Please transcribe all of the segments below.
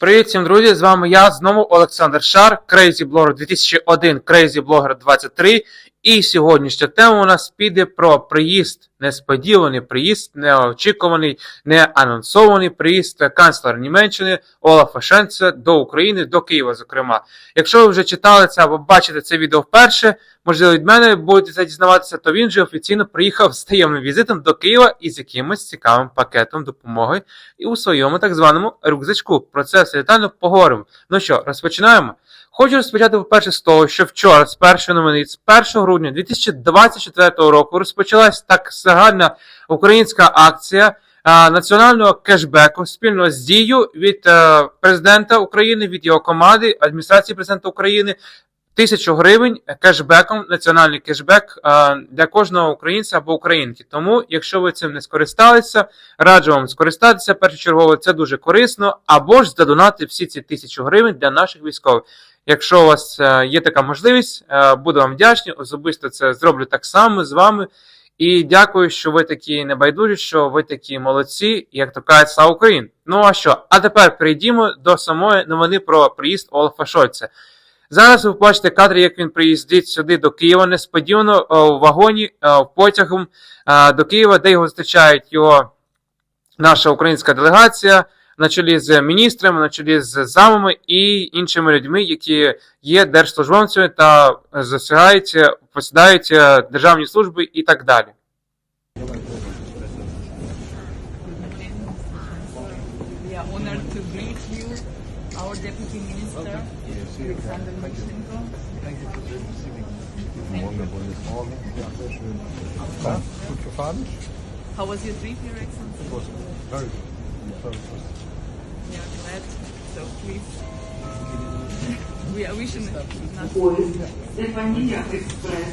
Привіт всім, друзі! З вами я знову Олександр Шар, Crazy Blogger 2001, Crazy Blogger 23. І сьогоднішня тема у нас піде про приїзд, несподіваний приїзд, неочікуваний, неанонсований приїзд канцлера Німеччини Олафа Шенца до України, до Києва, зокрема. Якщо ви вже читали це або бачите це відео вперше, можливо, від мене будете це дізнаватися, то він же офіційно приїхав з таємним візитом до Києва із якимось цікавим пакетом допомоги і у своєму так званому рюкзачку. Про це все детально поговоримо. Ну що, розпочинаємо. Хочу розпочати, по-перше, з того, що вчора, з першої новини, з 1 грудня 2024 року, розпочалась так загальна українська акція а, національного кешбеку спільно з дією від е, президента України, від його команди, адміністрації президента України. Тисячу гривень кешбеком, національний кешбек е, для кожного українця або українки. Тому, якщо ви цим не скористалися, раджу вам скористатися першочергово, це дуже корисно, або ж задонати всі ці тисячу гривень для наших військових. Якщо у вас е, є така можливість, е, буду вам вдячний. Особисто це зроблю так само з вами. І дякую, що ви такі небайдужі, що ви такі молодці, як то кажуть, слава Україні. Ну а що? А тепер перейдімо до самої новини про приїзд Олафа Шольца. Зараз ви бачите кадри, як він приїздить сюди до Києва, несподівано в вагоні, потягом е, до Києва, де його зустрічають його наша українська делегація на чолі з міністрами, на чолі з замами і іншими людьми, які є держслужбовцями та засягають, посідають е, державні служби і так далі. How was your trip, Your Excellency? It was very good. Very good. We are glad, so please. We are wishing nothing. поїзд Стефанія Експрес.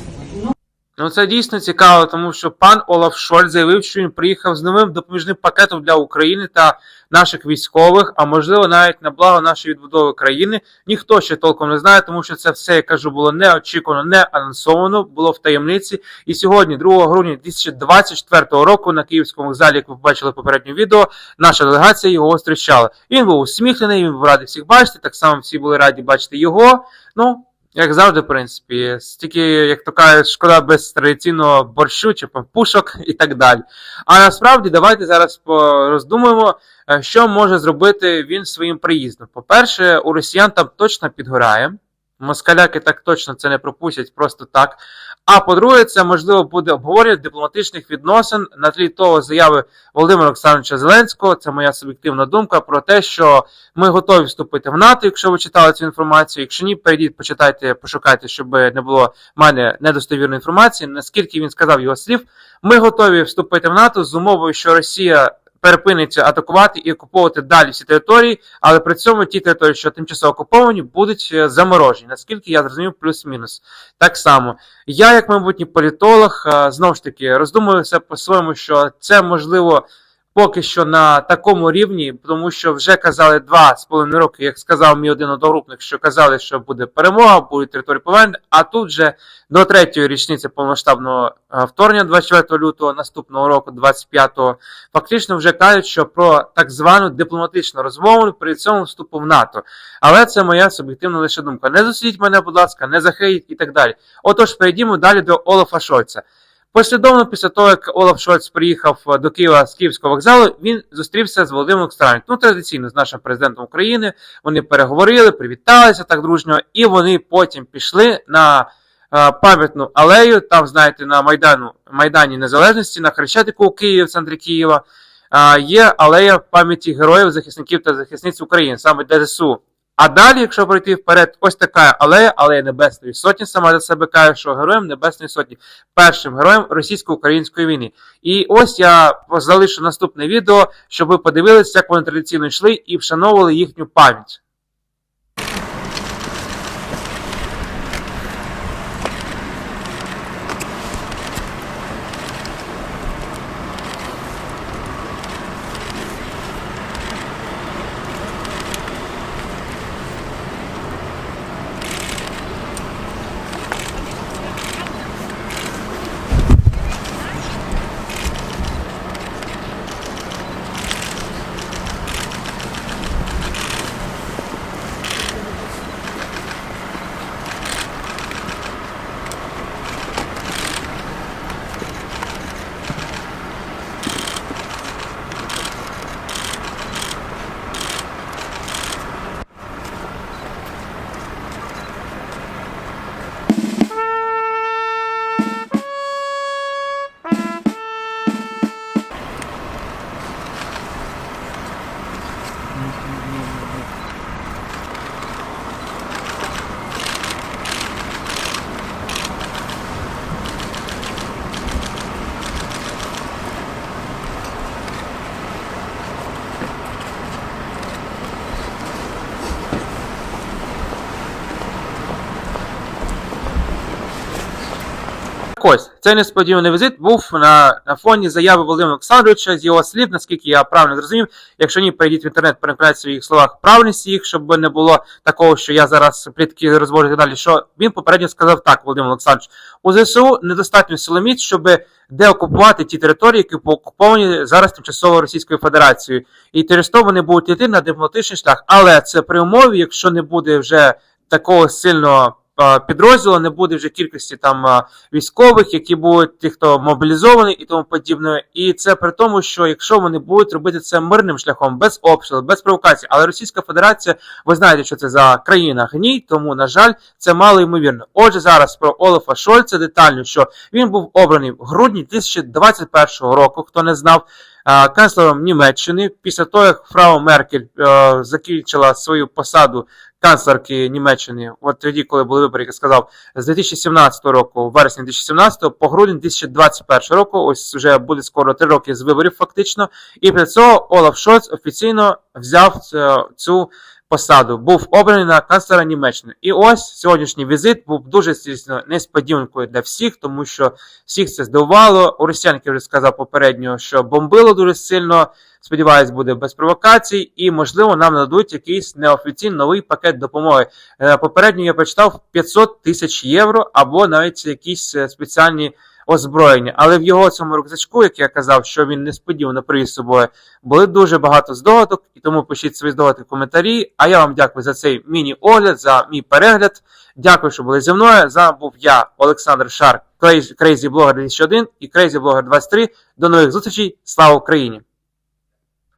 Ну, це дійсно цікаво, тому що пан Олаф Шольц заявив, що він приїхав з новим допоміжним пакетом для України та наших військових, а можливо навіть на благо нашої відбудови країни. Ніхто ще толком не знає, тому що це все, я кажу, було неочікувано, не анонсовано, було в таємниці. І сьогодні, 2 грудня 2024 року, на київському залі, як ви побачили в відео, наша делегація його зустрічала. Він був усміхнений, він був радий всіх бачити. Так само всі були раді бачити його. Ну. Як завжди, в принципі, стільки, як то кажуть, шкода без традиційного борщу чи пампушок і так далі. А насправді, давайте зараз роздумаємо, е, що може зробити він своїм приїздом. По-перше, у росіян там точно підгорає. Москаляки так точно це не пропустять просто так. А по-друге, це можливо буде обговорення дипломатичних відносин на тлі того заяви Володимира Олександровича Зеленського. Це моя суб'єктивна думка про те, що ми готові вступити в НАТО, якщо ви читали цю інформацію. Якщо ні, перейдіть, почитайте, пошукайте, щоб не було в мене недостовірної інформації. Наскільки він сказав його слів, ми готові вступити в НАТО з умовою, що Росія перепиниться атакувати і окуповувати далі всі території, але при цьому ті території, що тимчасово окуповані, будуть е, заморожені. Наскільки я зрозумів, плюс-мінус. Так само, я, як майбутній політолог, е, знову ж таки роздумуюся по-своєму, що це можливо. Поки що на такому рівні, тому що вже казали два з половиною роки, як сказав мій один одногрупник, що казали, що буде перемога, будуть території повернення, а тут вже до третьої річниці повномасштабного е, вторгнення 24 лютого наступного року, 25-го, фактично вже кажуть, що про так звану дипломатичну розмову при цьому вступу в НАТО. Але це моя суб'єктивна лише думка. Не зустріть мене, будь ласка, не захейть і так далі. Отож, перейдімо далі до Олафа Шольца. Послідовно після того, як Олаф Шольц приїхав е, до Києва з Київського вокзалу, він зустрівся з Володимиром Олександровичем. Ну, традиційно з нашим президентом України. Вони переговорили, привіталися так дружньо, і вони потім пішли на е, пам'ятну алею. Там, знаєте, на Майдану, Майдані Незалежності, на Хрещатику у Києві, в центрі Києва. е, Є алея пам'яті героїв, захисників та захисниць України, саме ДСУ. А далі, якщо пройти вперед, ось така алея, алея Небесної Сотні, сама за себе каже, що героєм Небесної Сотні, першим героєм російсько-української війни. І ось я залишу наступне відео, щоб ви подивилися, як вони традиційно йшли і вшановували їхню пам'ять. Ось цей несподіваний візит був на, на фоні заяви Володимира Олександровича з його слів, наскільки я правильно зрозумів. Якщо ні, перейдіть в інтернет, перекладайте в своїх словах правильність їх, щоб не було такого, що я зараз плітки розвожу далі. Що він попередньо сказав так, Володимир Олександрович, у ЗСУ недостатньо силоміць, щоб деокупувати ті території, які окуповані зараз тимчасово Російською Федерацією. І через то вони будуть йти на дипломатичний шлях. Але це при умові, якщо не буде вже такого сильного підрозділу, не буде вже кількості там е, військових, які будуть ті, хто мобілізований і тому подібне. І це при тому, що якщо вони будуть робити це мирним шляхом, без обстрілу, без провокацій, але Російська Федерація, ви знаєте, що це за країна гній, тому на жаль, це мало ймовірно. Отже, зараз про Олафа Шольца детально, що він був обраний в грудні 2021 року. Хто не знав. е, Канцлером Німеччини після того, як Фрау Меркель е, закінчила свою посаду канцлерки Німеччини, от тоді, коли були вибори, я сказав, з 2017 року, вересня 2017 по грудень 2021 року, ось вже буде скоро три роки з виборів, фактично. І після цього Олаф Шольц офіційно взяв е, цю посаду, був обраний на канцлера Німеччини. І ось сьогоднішній візит був дуже звісно несподіванкою для всіх, тому що всіх це здивувало. У росіян, я вже сказав попередньо, що бомбило дуже сильно. Сподіваюсь, буде без провокацій, і можливо нам нададуть якийсь неофіційний новий пакет допомоги. Е, Попередньо я прочитав 500 тисяч євро або навіть якісь е, спеціальні озброєння. Але в його цьому рюкзачку, як я казав, що він несподівано привіз з собою, були дуже багато здогадок, і тому пишіть свої здогадки в коментарі. А я вам дякую за цей міні-огляд, за мій перегляд. Дякую, що були зі мною. З вами був я, Олександр Шар, Crazy Blogger 2001 і Crazy Blogger 23. До нових зустрічей. Слава Україні!